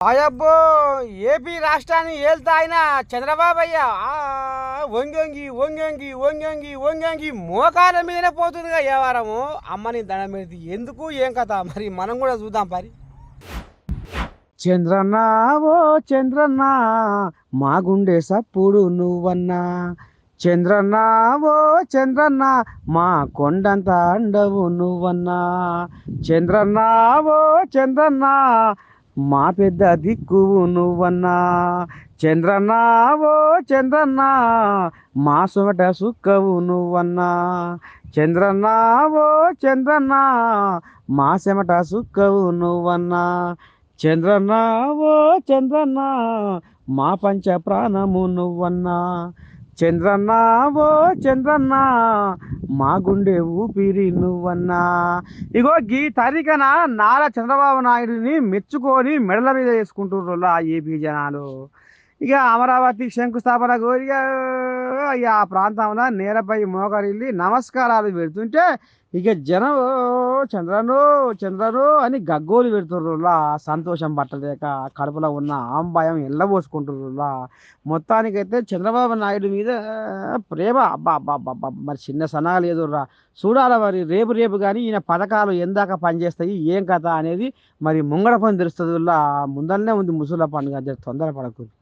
అయ్యబ్బో AP రాష్ట్రాన్ని ఏళ్తా ఆయన చంద్రబాబు అయ్యా ఆ, వంగంగి వంగంగి వంగంగి మోకాల మీదనే పోతుందిగా ఏ వారము? అమ్మని దండం పెడితే ఎందుకు? ఏం కథ? మరి మనం కూడా చూద్దాం పరి. చంద్రన్న ఓ చంద్రన్న మా గుండె సప్పుడు నువ్వన్నా. చంద్రన్న ఓ చంద్రన్న మా కొండంత అండవు నువ్వన్నా. చంద్రన్న ఓ చంద్రన్న మా పెద్ద దిక్కువు నువ్వన్నా. చంద్రన్నా ఓ చంద్రన్నా మా సొమట సుక్కవు నువ్వన్నా. చంద్రన్నా ఓ చంద్రన్న మా చెమట సుక్కవు నువ్వన్నా. చంద్రన్నా ఓ చంద్రన్న మా పంచ ప్రాణము నువ్వన్నా. చంద్రన్న ఓ చంద్రన్న మా గుండె ఊపిరి నువ్వన్నా. ఇగో గీ తరికన నారా చంద్రబాబు నాయుడిని మెచ్చుకొని మెడల మీద వేసుకుంటున్నారు ఆ ఏపీ జనాలు. ఇక అమరావతి శంకుస్థాపన కోరిక ఇక ఆ ప్రాంతంలో నేలపై మోకరిల్లి నమస్కారాలు పెడుతుంటే ఇక జనం చంద్రను చంద్రను అని గగ్గోలు పెడుతుర్రులా. సంతోషం పట్టలేక కడుపులో ఉన్న ఆంబాయం ఎల్లబోసుకుంటుర్రులా. మొత్తానికైతే చంద్రబాబు నాయుడు మీద ప్రేమ. అబ్బా అబ్బా అబ్బా మరి చిన్న సన్నాగా లేదుర్రా చూడాలి మరి రేపు రేపు కానీ ఈయన పథకాలు ఎందాక పనిచేస్తాయి ఏం కథ అనేది మరి ముంగడ పని తెలుస్తుందిలా ముందరనే ఉంది ముసుల పండుగ తొందర పడకూడదు